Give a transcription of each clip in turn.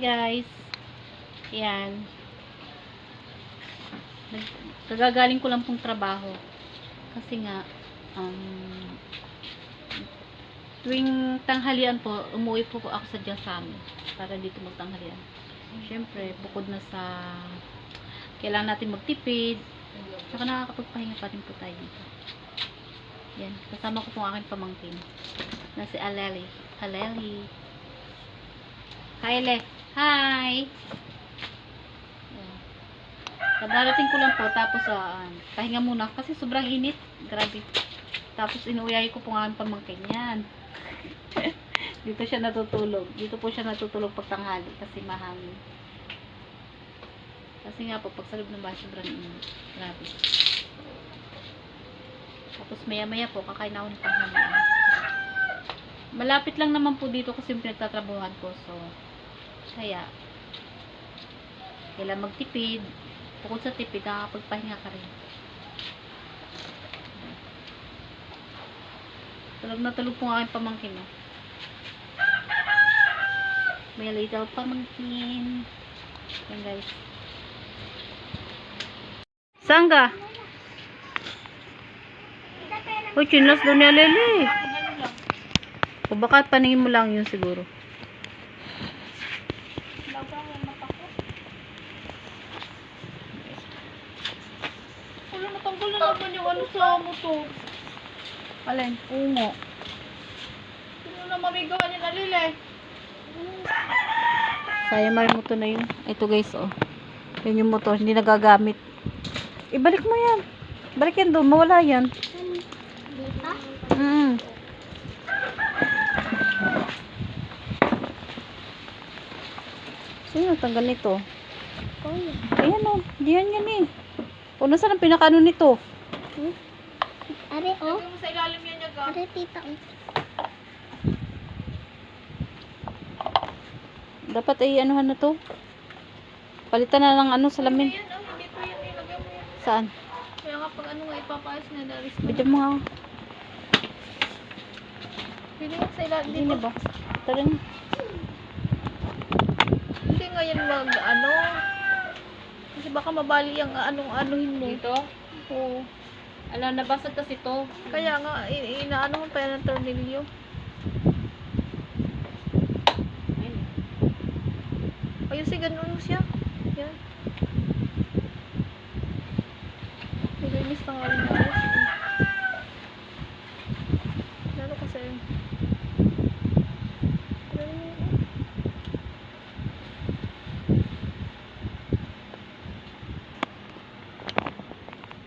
guys. Yan. Nag- Kagagaling ko lang pong trabaho. Kasi nga, um, tuwing tanghalian po, umuwi po ako sa Jasami para dito magtanghalian. Siyempre, bukod na sa kailangan natin magtipid, saka nakakapagpahinga pa rin po tayo dito. Yan, kasama ko po aking pamangkin na si Aleli. Aleli. Hi, Le. Hi! Kadarating ko lang po, tapos ah, pahinga muna kasi sobrang init. Grabe. Tapos inuuyay ko po ang aking pamangkin yan. Dito siya natutulog. Dito po siya natutulog pag tanghali kasi mahangin. Kasi nga po, pag sa loob ng bahay, sobrang init. Grabe. Tapos maya maya po, kakain ako ng tanghalian. Malapit lang naman po dito kasi pinagtatrabuhan ko. So, kaya, kailangan magtipid. Bukod sa tipid, nakakapagpahinga ka rin. Tulog na tulog po ang aking pamangkin. Oh. May little pamangkin. Yan guys. Saan ka? Uy, chinlas daw ni Aleli. O baka paningin mo lang yun siguro. Wala, natanggal na naman yung ano sa motor. Alin? Ungo. Sino na mamigawa niya nalile? Sayang may motor na yun. Ito guys, oh. Yan yung motor, hindi nagagamit. Ibalik mo yan. Balik yan doon, mawala yan. Mm. Sino tanggal nito? Kuya. Ayan oh, diyan yan eh. O, nasaan ang pinakano nito? Are, oh. Lagay mo sa ilalim yan niya, ga. Are, tita, oh. Dapat ay anuhan na to. Palitan na lang ano salamin. Yan, oh, hindi yan. Ilagay mo yan. Saan? Kaya nga pag ano nga ipapayos na daris. Bidyo mo nga. Pili yan sa ilalim. Hindi ba? Tara na. Yan mag, ano. Kasi baka mabali yung anong anuhin mo. Dito? Oo. Ala, nabasag kasi to. Kaya nga, inaano mo pa yan ng tornilyo. Ayun. Si ganun siya. Yan. Nilinis na nga rin na ayos. Lalo kasi.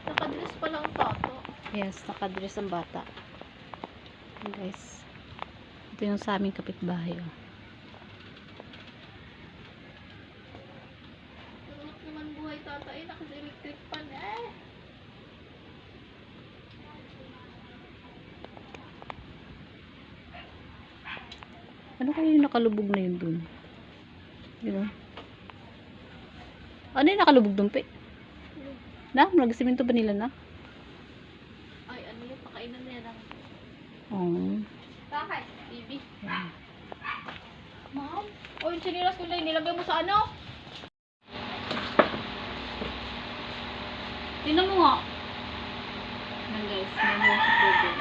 Nakadress pala ang tato. Yes, nakadress ang bata. Guys. Ito yung sa aming kapitbahay. Oh. Eh. Ano kaya yung nakalubog na yun dun? Yun oh. Ano yung nakalubog dun, pe? Na? Nagsiminto ba nila na? Ay, ano yung pakainan na yan? Oh. Bakit? Yan. Ma'am? O yung sinilas ko lang, nilagay mo sa ano? Tingnan mo nga. Yan guys, may mga sa tubig.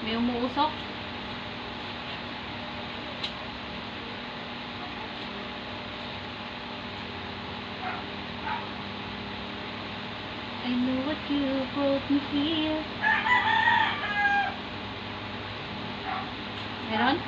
May umuusok. I know what you brought me here. Meron?